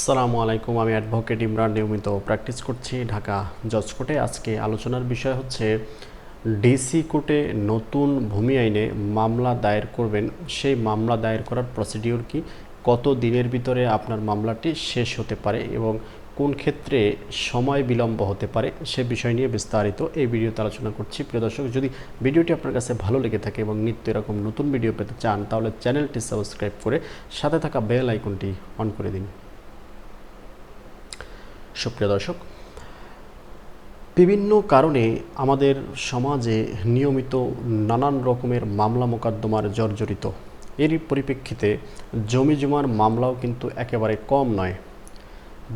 আসসালামু আলাইকুম, আমি অ্যাডভোকেট ইমরান নিয়মিত প্র্যাকটিস করছি ঢাকা জজ কোর্টে আজকে আলোচনার বিষয় হচ্ছে ডিসি কোর্টে নতুন ভূমি আইনে মামলা দায়ের করবেন, সেই মামলা দায়ের করার প্রসিডিওর কি? কত দিনের ভিতরে আপনার মামলাটি শেষ হতে পারে এবং কোন ক্ষেত্রে সময় বিলম্ব হতে পারে, সে বিষয় নিয়ে বিস্তারিত এই ভিডিওতে আলোচনা করছি। প্রিয় দর্শক, যদি ভিডিওটি আপনার কাছে ভালো লেগে থাকে এবং নিত্য এরকম নতুন ভিডিও পেতে চান, তাহলে চ্যানেলটি সাবস্ক্রাইব করে সাথে থাকা বেল আইকনটি অন করে দিন। সুপ্রিয় দর্শক, বিভিন্ন কারণে আমাদের সমাজে নিয়মিত নানান রকমের মামলা মোকদ্দমার জর্জরিত এরই পরিপ্রেক্ষিতে জমি জমার মামলাও কিন্তু একেবারে কম নয়।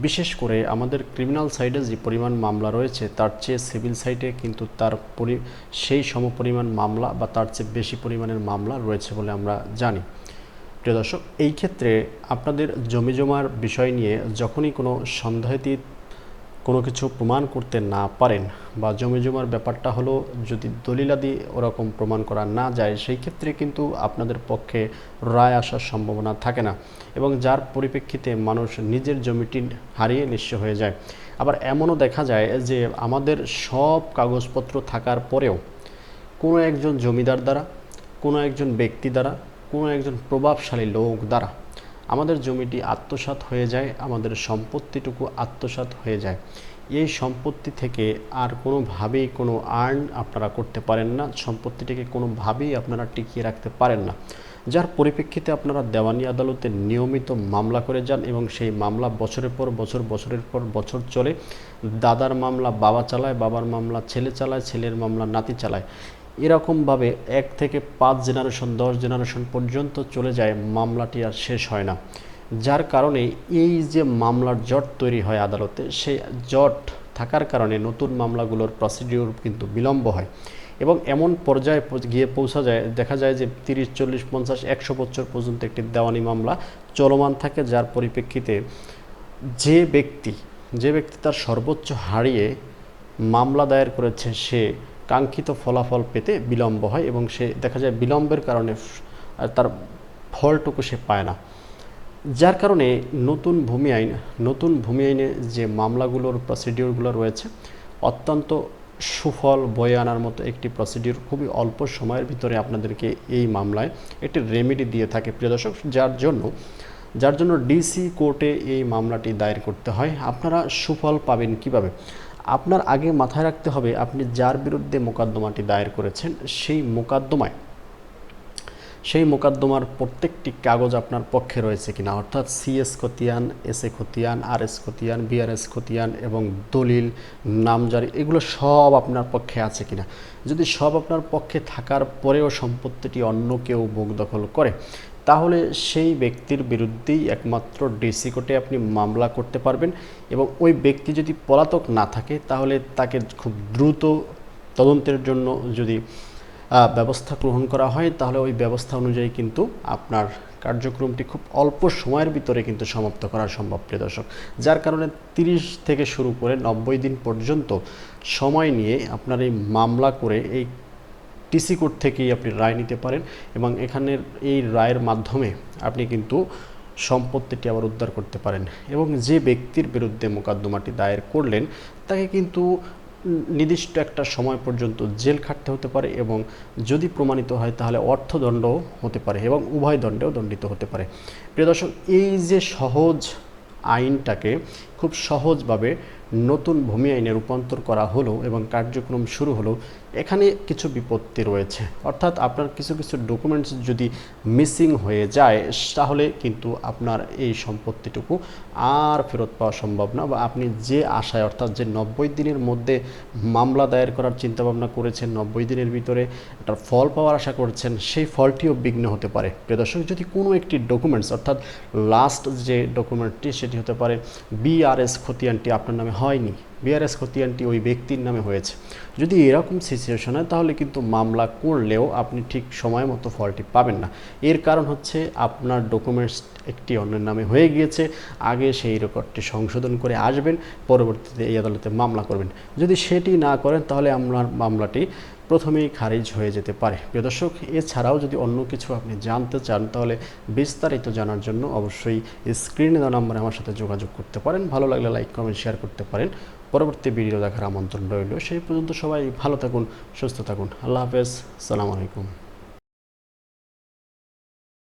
বিশেষ করে আমাদের ক্রিমিনাল সাইডে যে পরিমাণ মামলা রয়েছে, তার চেয়ে সিভিল সাইডে কিন্তু তার পরি, সেই সমপরিমাণ মামলা বা তার চেয়ে বেশি পরিমাণের মামলা রয়েছে বলে আমরা জানি। প্রিয় দর্শক, এই ক্ষেত্রে আপনাদের জমি জমার বিষয় নিয়ে যখনই কোনো সন্দেহাতীত কোনো কিছু প্রমাণ করতে না পারেন বা জমি জমার ব্যাপারটা হলো যদি দলিলাদি ওরকম প্রমাণ করা না যায়, সেই ক্ষেত্রে কিন্তু আপনাদের পক্ষে রায় আসার সম্ভাবনা থাকে না এবং যার পরিপ্রেক্ষিতে মানুষ নিজের জমিটি হারিয়ে নিঃস্ব হয়ে যায়। আবার এমনও দেখা যায় যে আমাদের সব কাগজপত্র থাকার পরেও কোনো একজন জমিদার দ্বারা, কোনো একজন ব্যক্তি দ্বারা কোনো একজন প্রভাবশালী লোক দ্বারা আমাদের জমিটি আত্মসাৎ হয়ে যায়, আমাদের সম্পত্তিটুকু আত্মসাৎ হয়ে যায়। এই সম্পত্তি থেকে আর কোনোভাবেই কোনো আর্ন আপনারা করতে পারেন না, সম্পত্তিটিকে কোনোভাবেই আপনারা টিকিয়ে রাখতে পারেন না। যার পরিপ্রেক্ষিতে আপনারা দেওয়ানি আদালতে নিয়মিত মামলা করে যান এবং সেই মামলা বছরের পর বছর, বছরের পর বছর চলে। দাদার মামলা বাবা চালায়, বাবার মামলা ছেলে চালায়, ছেলের মামলা নাতি চালায়। এরকমভাবে এক থেকে পাঁচ জেনারেশন দশ জেনারেশন পর্যন্ত চলে যায়, মামলাটি আর শেষ হয় না। যার কারণে এই যে মামলার জট তৈরি হয় আদালতে সেই জট থাকার কারণে নতুন মামলাগুলোর প্রসিডিওর কিন্তু বিলম্ব হয়। এবং এমন পর্যায়ে গিয়ে পৌঁছা যায়, দেখা যায় যে তিরিশ, চল্লিশ, পঞ্চাশ, একশো বছর পর্যন্ত একটি দেওয়ানি মামলা চলমান থাকে, যার পরিপ্রেক্ষিতে যে ব্যক্তি যে ব্যক্তি তার সর্বোচ্চ হারিয়ে মামলা দায়ের করেছে সে কাঙ্ক্ষিত ফলাফল পেতে বিলম্ব হয় এবং সে দেখা যায় বিলম্বের কারণে তার ফলটুকু সে পায় না। যার কারণে নতুন ভূমি আইন, নতুন ভূমি আইনে যে মামলাগুলোর প্রসিডিওরগুলো রয়েছে, অত্যন্ত সুফল বয়ে আনার মতো একটি প্রসিডিওর খুবই অল্প সময়ের ভিতরে আপনাদেরকে এই মামলায় একটি রেমেডি দিয়ে থাকে। প্রিয় দর্শক, যার জন্য যার জন্য ডিসি কোর্টে এই মামলাটি দায়ের করতে হয়। আপনারা সুফল পাবেন কীভাবে? আপনার আগে মাথায় রাখতে হবে, আপনি যার বিরুদ্ধে মোকদ্দমাটি দায়ের করেছেন, সেই মোকদ্দমায়, সেই মোকদ্দমার প্রত্যেকটি কাগজ আপনার পক্ষে রয়েছে কিনা, অর্থাৎ সিএস খতিয়ান এস এ খতিয়ান আর এস খতিয়ান বিআরএস খতিয়ান এবং দলিল, নামজারি, এগুলো সব আপনার পক্ষে আছে কিনা। যদি সব আপনার পক্ষে থাকার পরেও সম্পত্তিটি অন্য কেউ বুক দখল করে তাহলে সেই ব্যক্তির বিরুদ্ধেই একমাত্র ডিসি কোর্টে আপনি মামলা করতে পারবেন এবং ওই ব্যক্তি যদি পলাতক না থাকে, তাহলে তাকে খুব দ্রুত তদন্তের জন্য যদি ব্যবস্থা গ্রহণ করা হয়, তাহলে ওই ব্যবস্থা অনুযায়ী কিন্তু আপনার কার্যক্রমটি খুব অল্প সময়ের ভিতরে কিন্তু সমাপ্ত করা সম্ভব, প্রিয় দর্শক। যার কারণে তিরিশ থেকে শুরু করে নব্বই দিন পর্যন্ত সময় নিয়ে আপনার এই মামলা করে এই টিসি কোর্ট থেকেই আপনি রায় নিতে পারেন এবং এখানের এই রায়ের মাধ্যমে আপনি কিন্তু সম্পত্তিটি আবার উদ্ধার করতে পারেন এবং যে ব্যক্তির বিরুদ্ধে মোকদ্দমাটি দায়ের করলেন, তাকে কিন্তু নির্দিষ্ট একটা সময় পর্যন্ত জেল খাটতে হতে পারে এবং যদি প্রমাণিত হয় তাহলে অর্থদণ্ডও হতে পারে এবং উভয় দণ্ডেও দণ্ডিত হতে পারে। প্রিয় দর্শক, এই যে সহজ আইনটাকে খুব সহজভাবে নতুন ভূমি আইনে রূপান্তর করা হলো এবং কার্যক্রম শুরু হলো, এখানে কিছু বিপত্তি রয়েছে। অর্থাৎ আপনার কিছু কিছু ডকুমেন্টস যদি মিসিং হয়ে যায়, তাহলে কিন্তু আপনার এই সম্পত্তিটুকু আর ফেরত পাওয়া সম্ভব না বা আপনি যে আশায়, অর্থাৎ যে নব্বই দিনের মধ্যে মামলা দায়ের করার চিন্তাভাবনা করেছেন, নব্বই দিনের ভিতরে একটা ফল পাওয়ার আশা করছেন, সেই ফলটিও বিঘ্ন হতে পারে। প্রিয় যদি কোনো একটি ডকুমেন্টস অর্থাৎ লাস্ট যে ডকুমেন্টটি সেটি হতে পারে বিআরএস খতিয়ানটি আপনার নামে হয়নি। বিআরএস খতিয়ানটি ওই ব্যক্তির নামে হয়েছে। যদি এরকম সিচুয়েশন হয়, তাহলে কিন্তু মামলা করলেও আপনি ঠিক সময় মতো ফলটি পাবেন না। এর কারণ হচ্ছে আপনার ডকুমেন্টস একটি অন্যের নামে হয়ে গিয়েছে। আগে সেই রেকর্ডটি সংশোধন করে আসবেন, পরবর্তীতে এই আদালতে মামলা করবেন। যদি সেটি না করেন, তাহলে আপনার মামলাটি প্রথমেই খারিজ হয়ে যেতে পারে। প্রিয় দর্শক, এছাড়াও যদি অন্য কিছু আপনি জানতে চান, তাহলে বিস্তারিত জানার জন্য অবশ্যই স্ক্রিনে দেওয়া নাম্বারে আমার সাথে যোগাযোগ করতে পারেন। ভালো লাগলে লাইক, কমেন্ট, শেয়ার করতে পারেন। পরবর্তী ভিডিও দেখার আমন্ত্রণ রইল। সেই পর্যন্ত সবাই ভালো থাকুন, সুস্থ থাকুন। আল্লাহ হাফেজ। সালাম আলাইকুম।